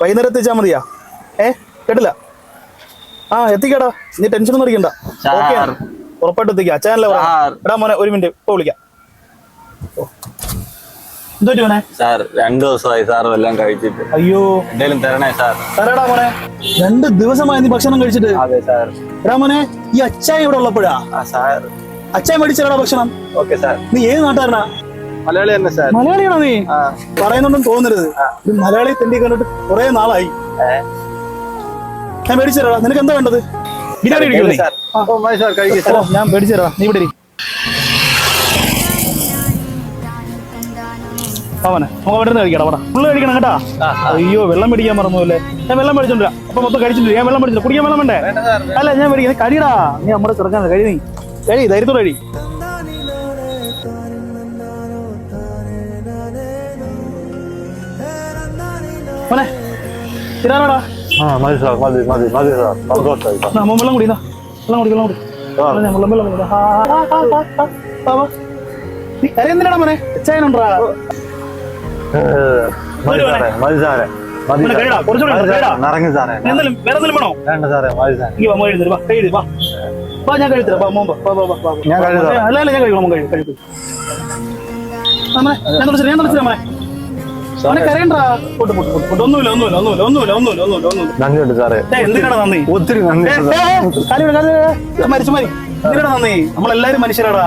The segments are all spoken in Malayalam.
വൈകുന്നേരം എത്തിച്ചാൽ മതിയാ. ഏ കേട്ടില്ല. ആ എത്തിക്കടാ. നീ ടെൻഷൻ ഒന്നും അടിക്കണ്ട. ഓക്കെ ഉറപ്പായിട്ട് എത്തിക്കാം. അച്ഛനല്ലേ എടാ മോനെ ഒരു മിനിറ്റ് ഇപ്പൊ വിളിക്കാം. എന്തോ മോനെ? സാർ രണ്ടു ദിവസമായി സാർ എല്ലാം കഴിച്ചിട്ട്. അയ്യോ. എന്തേലും തരണേ സാർ തരടാ മോനെ. രണ്ട് ദിവസമായി നീ ഭക്ഷണം കഴിച്ചിട്ട്. അതെ സാർ എടാ മോനെ ഈ അച്ചായ ഇവിടെ ഉള്ളപ്പോഴാ? സാർ അച്ചായ മേടിച്ചടാ ഭക്ഷണം. ഓക്കെ സാർ നീ ഏത് നാട്ടുകാരനാ? മലയാളി തന്നെ സാർ. മലയാളിയാണോ നീ? പറയുന്നുണ്ടെന്ന് തോന്നരുത്. ഈ മലയാളി തെണ്ടി കണ്ടിട്ട് കുറെ നാളായി. ഞാൻ മേടിച്ചു നിനക്ക് എന്താ വേണ്ടത്? ബിരിയാണി കഴിക്കുമോ നീ? സാർ. ഓ മതി സാർ കഴിക്കും ഞാൻ മേടിച്ചു നീ ഇവിടെ. അവനെ നമുക്ക് അവിടെ നിന്ന് കഴിക്കടാ അവിടെ ഫുള്ള് കഴിക്കണം കേട്ടാ. അയ്യോ വെള്ളം മേടിക്കാൻ മറന്നുല്ലേ ഞാൻ വെള്ളം മേടിച്ചോണ്ടിരാ. അപ്പൊ മൊത്തം കഴിച്ചിട്ടില്ല? ഞാൻ വെള്ളം മേടിച്ചില്ല കുടിക്കാൻ വെള്ളം വേണ്ടേ? വേണ്ട അല്ല ഞാൻ മേടിക്കുന്നത് കഴിയടാ നീ നമ്മുടെ ചെറുക്കാൻ കഴി നീ. കഴി ധൈര്യത്തോടെ കഴി. മോനെ തിരാനാടാ ആ മതി സാർ മതി മതി മതി സാർ. സന്തോഷമായി സാർ. വെള്ളം കുടി. വെള്ളം കുടി വെള്ളം കുടി. വെള്ളം, വെള്ളം കുടി. കരയുന്നില്ലടാ മോനെ? ചായനുണ്ടാ മതി സാറേ മതി സാറേ. നിറങ്ങി സാറേ. എന്തെങ്കിലും വേറെ എന്തെങ്കിലും വേണോ? വേണ്ട സാറേ മതി സാറേ. വാ എഴുതി വാ. എഴുതി വാ. വാ ഞാൻ കഴിത്തരാം വാ മോൻ വാ വാ വാ ഞാൻ കഴുകാം. അല്ല അല്ല ഞാൻ കഴിക്കണം കഴിക്കും കഴിക്കും ഞാൻ തുളച്ചില്ല ഞാൻ തുളച്ചില്ല മോനെ. നന്ദിയുണ്ട് സാറേ. നന്ദി? ഒത്തിരി മരിച്ചു മതി എന്തിനാടാ നന്ദി? നമ്മളെല്ലാരും മനുഷ്യരാടാ.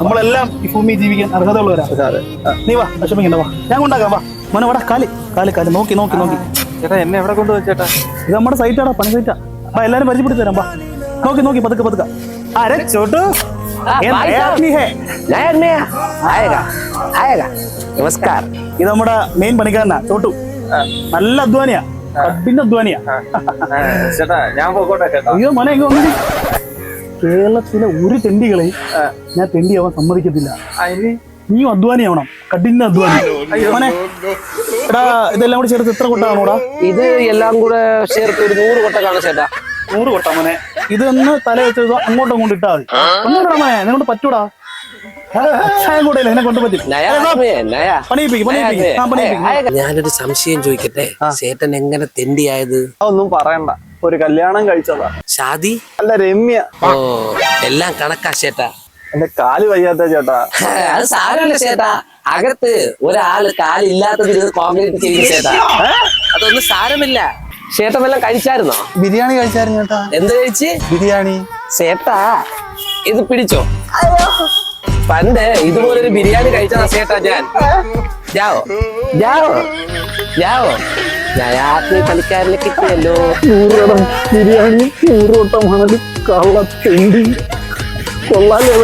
നമ്മളെല്ലാം ഈ ഭൂമി ജീവിക്കാൻ അർഹതയുള്ളവരാ. സാറേ നീ വാ വിഷമിക്കണ്ട വാ. ഞാൻ കൊണ്ടാക്കാം വാ. മോനെ വാടാ കാൽ കാൽ കാൽ. നോക്കി നോക്കി നോക്കി. ചേട്ടാ എന്നെ എവിടെ കൊണ്ടുപോയി ചേട്ടാ? ഇത് നമ്മുടെ സൈറ്റാടാ പണി സൈറ്റാ വാ എല്ലാരും പരിചയപ്പെടുത്തി തരാം വാ. നോക്കി നോക്കി പതുക്കെ പതുക്കെ. അരെ ചോട്ടു. ये भाई नया साहब। आदमी है नया नया आएगा आएगा नमस्कार ഇത് നമ്മുടെ മെയിൻ പണിക്കാരനാ ചോട്ടു നല്ല അധ്വാനിയാ കഠിന അധ്വാനിയാ ചേട്ടാ ഞാൻ പോക്കോട്ടെ ചേട്ടാ അയ്യോ മോനെ ഇങ്ങ് വന്നിട്ട് കേരളത്തിലെ ഒരു തെണ്ടികളെ ഞാൻ തെണ്ടിയാവാൻ സമ്മതിക്കത്തില്ല അതിന് നീയും അധ്വാനിയാവണം കഠിന അധ്വാനി മോനെ എടാ ഇതെല്ലാം കൂടി ചേർത്ത് എത്ര കൊട്ടാണോടാ ഇത് എല്ലാം കൂടെ ചേർത്ത് ഒരു നൂറ് കൊട്ട കാണാം ചേട്ടാ നൂറ് കൊട്ടാ മോനെ ഇതൊന്ന് തല വെച്ച് അങ്ങോട്ടും അങ്ങോട്ട് ഇട്ടാൽ മതി. ഒന്നും മേ നിങ്ങോട്ട് പറ്റൂടാ. ഞാനൊരു സംശയം ചോദിക്കട്ടെ? ചേട്ടൻ എങ്ങനെ തെണ്ടിയായത്? ഒന്നും പറയണ്ട. ഒരു കല്യാണം കഴിച്ചതാ. ഷാദി? അല്ല രമ്യ. ഓ എല്ലാം കണക്കാ ചേട്ടാ. എന്റെ കാൽ വയ്യാത്ത ചേട്ടാ. അത് സാരമല്ല ചേട്ടാ. അകത്ത് ഒരാൾ കാലില്ലാത്തത് കോൺക്രീറ്റ് ചെയ്യും ചേട്ടാ. അതൊന്നും സാരമില്ല. ചേട്ടൻ വല്ലതും കഴിച്ചായിരുന്നോ? ബിരിയാണി കഴിച്ചായിരുന്നു ചേട്ടാ. എന്ത് കഴിച്ച്? ബിരിയാണി. ചേട്ടാ ഇത് പിടിച്ചോ? പണ്ട് ഇതുപോലൊരു ബിരിയാണി കഴിച്ചതാ ചേട്ടാ ഞാൻ. ജാവോ ജാവോ ജാവോ. കിട്ടിയല്ലോ. ബിരിയാണി നൂറ് വട്ടം മണൽ കള്ള തെണ്ടി കൊള്ളാലേ